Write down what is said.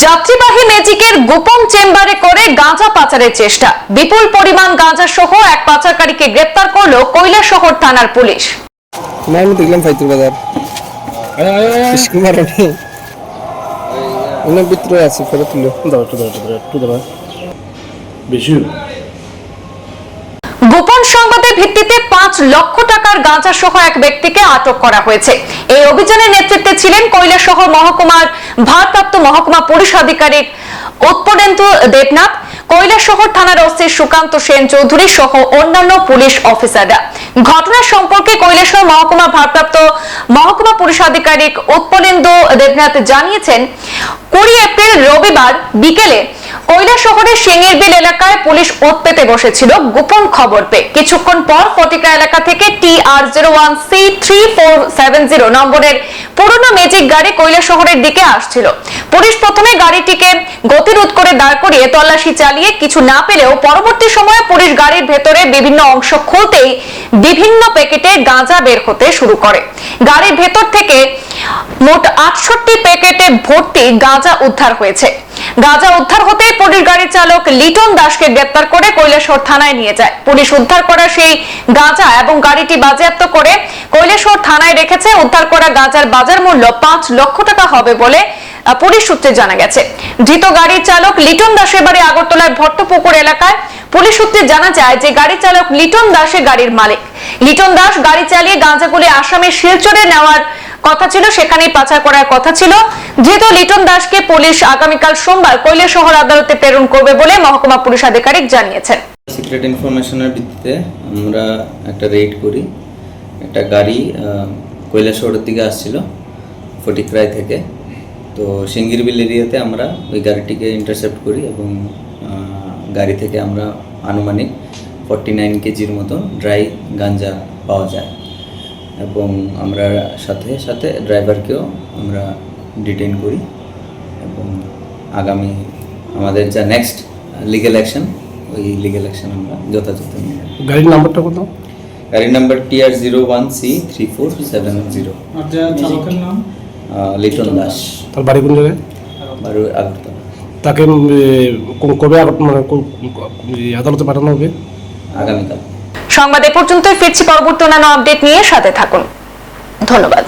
যাত্রীবাহী ম্যাজিকের গোপন চেম্বারে করে গাঁজা পাচারের চেষ্টা। বিপুল পরিমাণ গাঁজা সহ এক পাচারকারীকে গ্রেপ্তার করল কৈলাসহর থানার পুলিশ। আমি দেখলাম ফাইতুর বাজার। অনেক ভিতরে আছে ফেরত তুলো দাও একটু দাও একটু দাও একটু দাও বেশি? সংবাদের ভিত্তিতে পাঁচ লক্ষ টাকার গাঁজা সহ এক ব্যক্তিকে আটক করা হয়েছে। এই অভিযানের নেতৃত্বে ছিলেন কৈলাসহর মহকুমার ভারপ্রাপ্ত মহকুমা পুলিশ আধিকারিক দেবনাথ, কৈলাসহর থানার সুকান্ত সেন চৌধুরী সহ অন্যান্য পুলিশ অফিসাররা। ঘটনা সম্পর্কে কৈলাসহর মহকুমা ভারপ্রাপ্ত মহকুমা পুলিশ আধিকারিক উৎপলেন্দু দেবনাথ জানিয়েছেন, কুড়ি এপ্রিল রবিবার বিকেলে কৈলা শহরের সিঙ্গির বিল এলাকায় পুলিশ ওত পেতে বসেছিল, গোপন খবর পেয়ে। কিছুক্ষণ পর ফটিকা এলাকা থেকে T R zero one C three four seven zero নম্বরের পুরনো ম্যাজিক গাড়ি কৈলা শহরের দিকে আসছিল। পুলিশ প্রথমে গাড়িটিকে গতিরোধ করে দাঁড় করিয়ে তল্লাশি চালিয়ে কিছু না পেলেও পরবর্তী সময়ে পুলিশ গাড়ির ভেতরে বিভিন্ন অংশ খুলতেই বিভিন্ন প্যাকেটে গাঁজা বের হতে শুরু করে। গাড়ির ভেতর থেকে মোট আটষট্টি প্যাকেটে ভর্তি গাঁজা উদ্ধার হয়েছে। গাঁজা উদ্ধার হতে পুলিশ গাড়ির চালক লিটন দাসকে গ্রেপ্তার করে কৈলাসহর থানায় নিয়ে যায়। পুলিশ উদ্ধার করা সেই গাঁজা এবং গাড়িটি বাজেয়াপ্ত করে কৈলাসহর থানায় রেখেছে। উদ্ধার করা গাঁজার বাজার মূল্য পাঁচ লক্ষ টাকা হবে বলে পুলিশ সূত্রে জানা গেছে। ধৃত গাড়ির চালক লিটন দাসের বাড়ি আগরতলার ভট্টপুকুর এলাকায়। পুলিশ সূত্রে জানা যায় যে গাড়ি চালক লিটন দাসে গাড়ির মালিক। লিটন দাস গাড়ি চালিয়ে গাঁজাগুলি আসামের শিলচরে নেওয়ার কথা ছিল, সেখানেই পাচার করার কথা ছিল। যেহেতু লিটন দাসকে পুলিশ আগামীকাল সোমবার কৈলাসহর আদালতে প্রেরণ করবে বলে মহকুমা পুলিশ আধিকারিক জানিয়েছেন। সিক্রেট ইনফরমেশনের ভিত্তিতে আমরা একটা রেড করি। একটা গাড়ি কৈলাসহরের দিকে আসছিল ফটিকরায় থেকে। তো সিঙ্গিরবিল এরিয়াতে আমরা ওই গাড়িটিকে ইন্টারসেপ্ট করি এবং গাড়ি থেকে আমরা আনুমানিক ফর্টি নাইন কেজির মতো ড্রাই গাঞ্জা পাওয়া যায়। এবং আমরা সাথে সাথে ড্রাইভারকেও আমরা ডিটেন করি এবং আগামী আমাদের যা নেক্সট লিগেল অ্যাকশন ওই লিগেল অ্যাকশন আমরা যথাযথ নিই গাড়ির নাম্বারটা কত গাড়ির number TR zero one C three four seven zero চালকের নাম? লিটন দাস। তার বাড়ি কোন জায়গায়? আগরতলা। তাকে কবে মানে আদালতে পাঠানো হবে? আগামীকাল। সংবাদ এ পর্যন্তই ফিরছি পরবর্তী অন্যান্য আপডেট নিয়ে সাথে থাকুন। ধন্যবাদ।